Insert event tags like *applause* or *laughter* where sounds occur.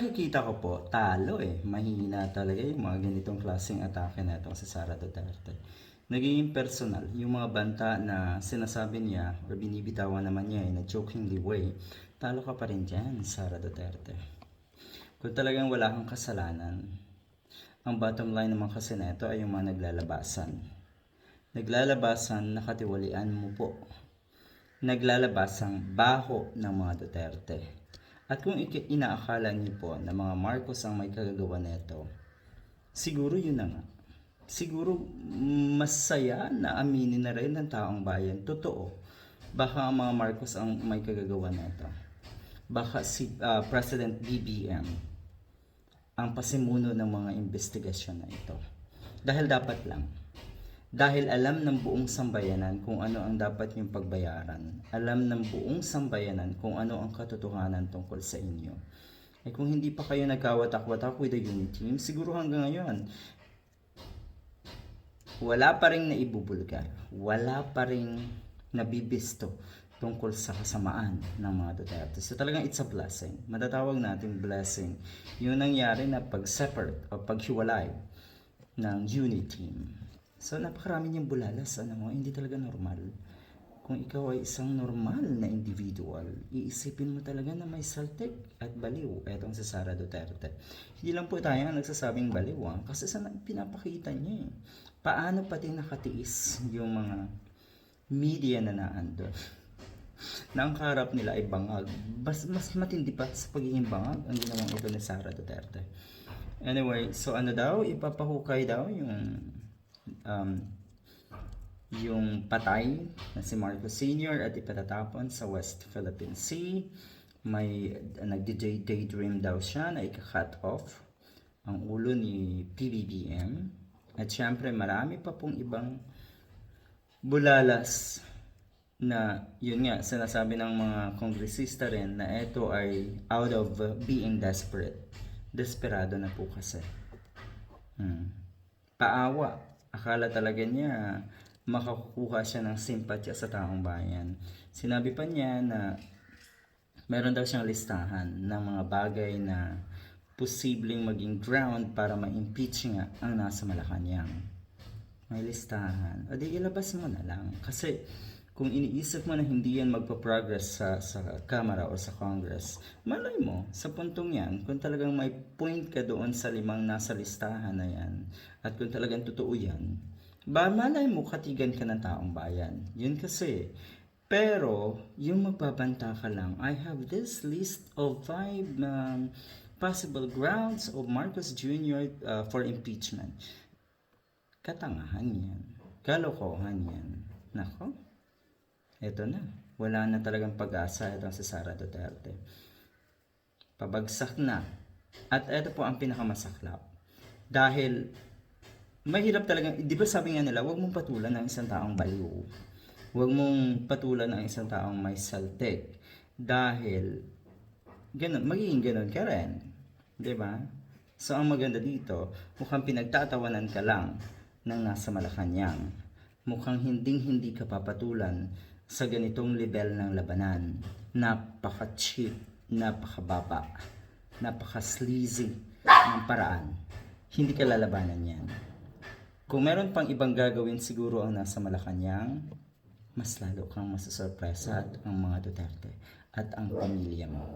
Nakikita ko po, talo eh. Mahina talaga yung mga ganitong klaseng atake na itong si Sara Duterte. Naging personal. Yung mga banta na sinasabi niya or binibitawan naman niya in a jokingly way, talo ka pa rin dyan, Sara Duterte. Kung talagang wala kang kasalanan, ang bottom line naman kasi nito ay yung mga naglalabasan. Naglalabasan, nakatiwalian mo po. Naglalabasang baho ng mga Duterte. At kung inaakala niyo po na mga Marcos ang may kagagawa nito, siguro yun na nga. Siguro masaya na aminin na rin ng taong bayan. Totoo. Baka ang mga Marcos ang may kagagawa nito. Baka si ah, President BBM ang pasimuno ng mga investigasyon na ito. Dahil dapat lang. Dahil alam ng buong sambayanan kung ano ang dapat niyong pagbayaran. Alam ng buong sambayanan kung ano ang katotohanan tungkol sa inyo. Eh kung hindi pa kayo nagkawatak-watak with the unit team, siguro hanggang ngayon, wala pa rin naibubulgar. Wala pa rin nabibisto tungkol sa kasamaan ng mga Duterte. So talagang it's a blessing. Matatawag natin blessing yung nangyari na pag-separate o paghiwalay ng unit team. So napakarami niyang bulalas, ano mo, hindi talaga normal. Kung ikaw ay isang normal na individual, iisipin mo talaga na may saltik at baliw. Etong si Sara Duterte. Hindi lang po tayo ang nagsasabing baliw, ah, kasi sa pinapakita niya eh. Paano pati nakatiis yung mga media na naandun *laughs* na ang kaharap nila ay bangag. Mas, mas matindi pa sa pagiging bangag ang ginawang ito ni Sara Duterte. Anyway, so ano daw, ipapahukay daw yung um, yung patay na si Marcos Sr. at ipatatapon sa West Philippine Sea. May uh, nagdi-daydream daw siya na ika-cut off ang ulo ni PBBM. At syempre marami pa pong ibang bulalas na yun nga sinasabi ng mga kongresista rin na ito ay out of being desperate. Desperado na po kasi. Hmm. Paawa. Akala talaga niya makakuha siya ng simpatya sa taong bayan. Sinabi pa niya na meron daw siyang listahan ng mga bagay na posibleng maging ground para ma-impeach nga ang nasa Malacanang. May listahan. O di ilabas mo na lang. Kasi kung iniisip mo na hindi yan magpa-progress sa, sa Kamara o sa Congress, malay mo, sa puntong yan, kung talagang may point ka doon sa limang nasa listahan na yan, at kung talagang totoo yan, ba malay mo katigan ka ng taong bayan. Yun kasi. Pero, yung magbabanta ka lang, I have this list of five um, possible grounds of Marcos Jr. uh, for impeachment. Katangahan yan. Kalokohan yan. Nako. Ito na. Wala na talagang pag-asa itong si Sara Duterte. Pabagsak na. At ito po ang pinakamasaklap. Dahil mahirap talagang, di ba sabi nga nila, huwag mong patulan ng isang taong baliw. Huwag mong patulan ng isang taong may saltek. Dahil, ganun, magiging ganun ka rin. Di ba? So, ang maganda dito, mukhang pinagtatawanan ka lang ng nasa Malacanang. Mukhang hinding-hindi ka papatulan sa ganitong level ng labanan. Napaka-cheap, napakababa, napaka-sleazy ng paraan. Hindi ka lalabanan yan. Kung meron pang ibang gagawin siguro ang nasa Malacanang, mas lalo kang masasurpresa at ang mga Duterte at ang pamilya mo.